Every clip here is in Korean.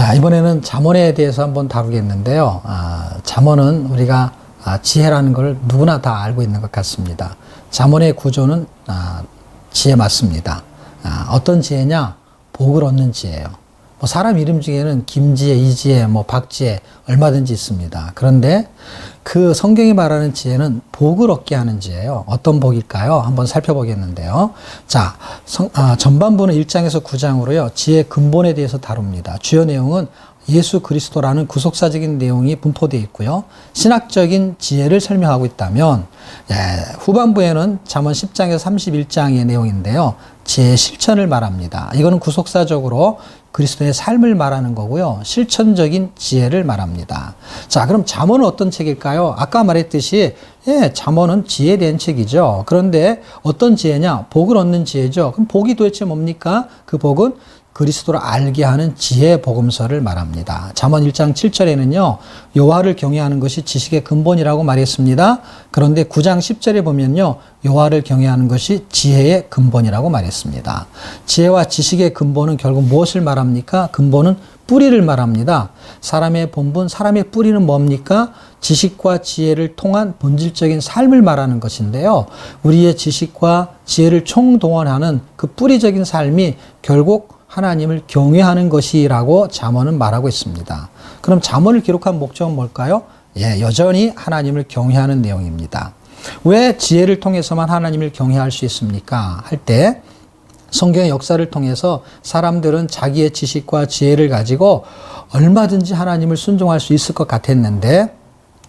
자, 이번에는 잠언에 대해서 한번 다루겠는데요. 아, 잠언은 우리가 아, 지혜라는 걸 누구나 다 알고 있는 것 같습니다. 잠언의 구조는 아, 지혜 맞습니다. 아, 어떤 지혜냐? 복을 얻는 지혜예요. 뭐 사람 이름 중에는 김지혜, 이지혜, 뭐 박지혜 얼마든지 있습니다. 그런데 그 성경이 말하는 지혜는 복을 얻게 하는 지혜예요. 어떤 복일까요? 한번 살펴보겠는데요. 자, 성, 아, 전반부는 1장에서 9장으로요. 지혜 근본에 대해서 다룹니다. 주요 내용은 예수 그리스도라는 구속사적인 내용이 분포되어 있고요. 신학적인 지혜를 설명하고 있다면 예, 후반부에는 잠언 10장에서 31장의 내용인데요. 지혜의 실천을 말합니다. 이거는 구속사적으로 그리스도의 삶을 말하는 거고요. 실천적인 지혜를 말합니다. 자, 그럼 잠언은 어떤 책일까요? 아까 말했듯이 예, 잠언은 지혜에 대한 책이죠. 그런데 어떤 지혜냐? 복을 얻는 지혜죠. 그럼 복이 도대체 뭡니까? 그 복은 그리스도를 알게 하는 지혜 복음서를 말합니다. 잠언 1장 7절에는요. 여호와를 경외하는 것이 지식의 근본이라고 말했습니다. 그런데 9장 10절에 보면요. 여호와를 경외하는 것이 지혜의 근본이라고 말했습니다. 지혜와 지식의 근본은 결국 무엇을 말합니까? 근본은 뿌리를 말합니다. 사람의 본분, 사람의 뿌리는 뭡니까? 지식과 지혜를 통한 본질적인 삶을 말하는 것인데요. 우리의 지식과 지혜를 총동원하는 그 뿌리적인 삶이 결국 하나님을 경외하는 것이라고 잠언은 말하고 있습니다. 그럼 잠언을 기록한 목적은 뭘까요? 예, 여전히 하나님을 경외하는 내용입니다. 왜 지혜를 통해서만 하나님을 경외할 수 있습니까? 할 때 성경의 역사를 통해서 사람들은 자기의 지식과 지혜를 가지고 얼마든지 하나님을 순종할 수 있을 것 같았는데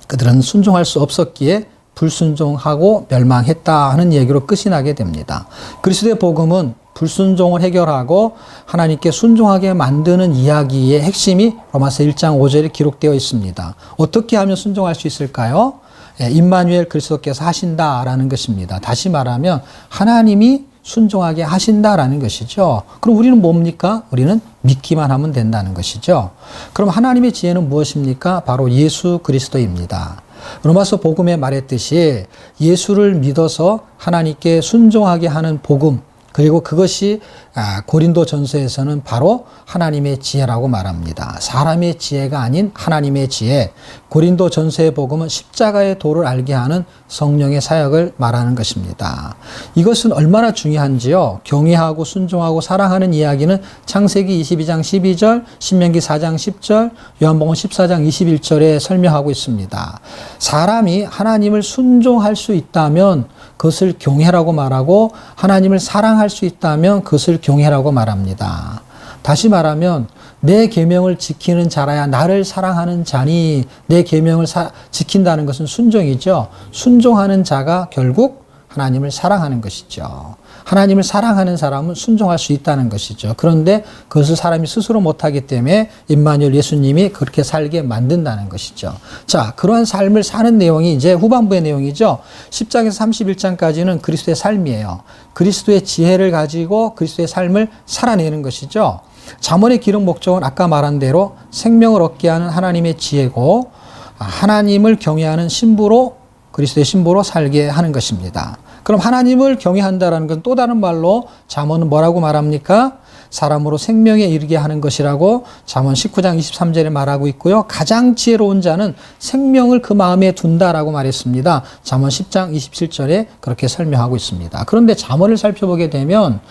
그들은 순종할 수 없었기에 불순종하고 멸망했다 하는 얘기로 끝이 나게 됩니다. 그리스도의 복음은 불순종을 해결하고 하나님께 순종하게 만드는 이야기의 핵심이 로마서 1장 5절에 기록되어 있습니다. 어떻게 하면 순종할 수 있을까요? 예, 임마누엘 그리스도께서 하신다라는 것입니다. 다시 말하면 하나님이 순종하게 하신다라는 것이죠. 그럼 우리는 뭡니까? 우리는 믿기만 하면 된다는 것이죠. 그럼 하나님의 지혜는 무엇입니까? 바로 예수 그리스도입니다. 로마서 복음에 말했듯이 예수를 믿어서 하나님께 순종하게 하는 복음, 그리고 그것이 아, 고린도 전서에서는 바로 하나님의 지혜라고 말합니다. 사람의 지혜가 아닌 하나님의 지혜. 고린도 전서의 복음은 십자가의 도를 알게 하는 성령의 사역을 말하는 것입니다. 이것은 얼마나 중요한지요. 경외하고 순종하고 사랑하는 이야기는 창세기 22장 12절, 신명기 4장 10절, 요한복음 14장 21절에 설명하고 있습니다. 사람이 하나님을 순종할 수 있다면 그것을 경외라고 말하고 하나님을 사랑 할 수 있다면 그것을 경외라고 말합니다. 다시 말하면 내 계명을 지키는 자라야 나를 사랑하는 자니 내 계명을 지킨다는 것은 순종이죠. 순종하는 자가 결국 하나님을 사랑하는 것이죠. 하나님을 사랑하는 사람은 순종할 수 있다는 것이죠. 그런데 그것을 사람이 스스로 못하기 때문에 임마누엘 예수님이 그렇게 살게 만든다는 것이죠. 자, 그러한 삶을 사는 내용이 이제 후반부의 내용이죠. 10장에서 31장까지는 그리스도의 삶이에요. 그리스도의 지혜를 가지고 그리스도의 삶을 살아내는 것이죠. 잠언의 기록 목적은 아까 말한 대로 생명을 얻게 하는 하나님의 지혜고 하나님을 경외하는 신부로 그리스도의 신부로 살게 하는 것입니다. 그럼 하나님을 경외한다라는 건 또 다른 말로 잠언은 뭐라고 말합니까? 사람으로 생명에 이르게 하는 것이라고 잠언 19장 23절에 말하고 있고요. 가장 지혜로운 자는 생명을 그 마음에 둔다라고 말했습니다. 잠언 10장 27절에 그렇게 설명하고 있습니다. 그런데 잠언을 살펴보게 되면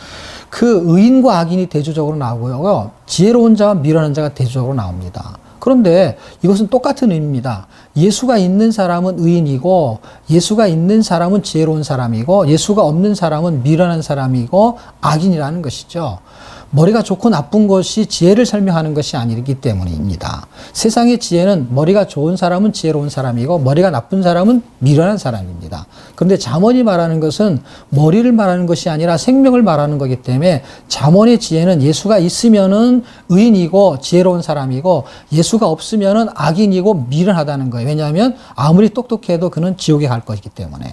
그 의인과 악인이 대조적으로 나오고요. 지혜로운 자와 미련한 자가 대조적으로 나옵니다. 그런데 이것은 똑같은 의미입니다. 예수가 있는 사람은 의인이고 예수가 있는 사람은 지혜로운 사람이고 예수가 없는 사람은 미련한 사람이고 악인이라는 것이죠. 머리가 좋고 나쁜 것이 지혜를 설명하는 것이 아니기 때문입니다. 세상의 지혜는 머리가 좋은 사람은 지혜로운 사람이고 머리가 나쁜 사람은 미련한 사람입니다. 그런데 잠언이 말하는 것은 머리를 말하는 것이 아니라 생명을 말하는 거기 때문에 잠언의 지혜는 예수가 있으면은 의인이고 지혜로운 사람이고 예수가 없으면은 악인이고 미련하다는 거예요. 왜냐하면 아무리 똑똑해도 그는 지옥에 갈 것이기 때문에.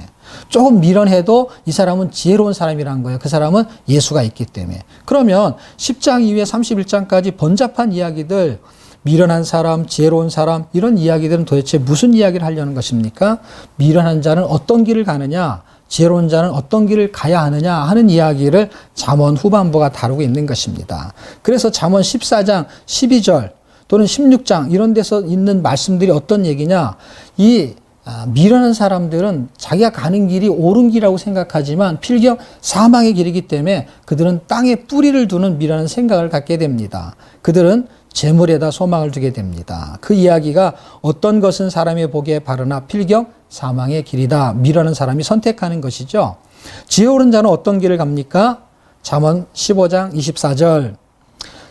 조금 미련해도 이 사람은 지혜로운 사람이라는 거예요. 그 사람은 예수가 있기 때문에. 그러면 10장 이후에 31장까지 번잡한 이야기들, 미련한 사람, 지혜로운 사람, 이런 이야기들은 도대체 무슨 이야기를 하려는 것입니까? 미련한 자는 어떤 길을 가느냐? 지혜로운 자는 어떤 길을 가야 하느냐 하는 이야기를 잠언 후반부가 다루고 있는 것입니다. 그래서 잠언 14장 12절 또는 16장 이런 데서 있는 말씀들이 어떤 얘기냐? 이 아, 미련한 사람들은 자기가 가는 길이 옳은 길이라고 생각하지만 필경 사망의 길이기 때문에 그들은 땅에 뿌리를 두는 미련한 생각을 갖게 됩니다. 그들은 재물에다 소망을 두게 됩니다. 그 이야기가 어떤 것은 사람의 보기에 바르나 필경 사망의 길이다. 미련한 사람이 선택하는 것이죠. 지혜로운 자는 어떤 길을 갑니까? 잠언 15장 24절.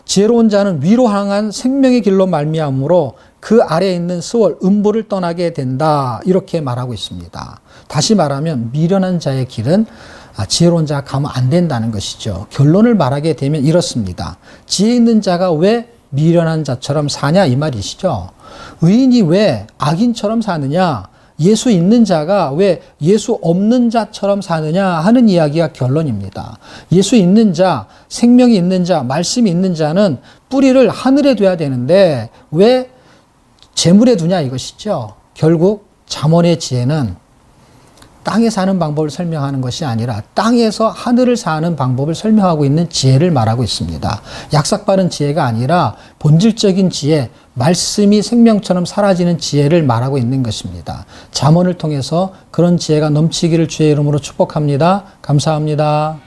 지혜로운 자는 위로 향한 생명의 길로 말미암으로 그 아래에 있는 스월 음보를 떠나게 된다. 이렇게 말하고 있습니다. 다시 말하면 미련한 자의 길은 아, 지혜로운 자가 가면 안 된다는 것이죠. 결론을 말하게 되면 이렇습니다. 지혜 있는 자가 왜 미련한 자처럼 사냐 이 말이시죠. 의인이 왜 악인처럼 사느냐? 예수 있는 자가 왜 예수 없는 자처럼 사느냐 하는 이야기가 결론입니다. 예수 있는 자, 생명이 있는 자, 말씀이 있는 자는 뿌리를 하늘에 둬야 되는데 왜 재물에 두냐 이것이죠. 결국 잠언의 지혜는 땅에 사는 방법을 설명하는 것이 아니라 땅에서 하늘을 사는 방법을 설명하고 있는 지혜를 말하고 있습니다. 약삭바른 지혜가 아니라 본질적인 지혜, 말씀이 생명처럼 사라지는 지혜를 말하고 있는 것입니다. 잠언을 통해서 그런 지혜가 넘치기를 주의 이름으로 축복합니다. 감사합니다.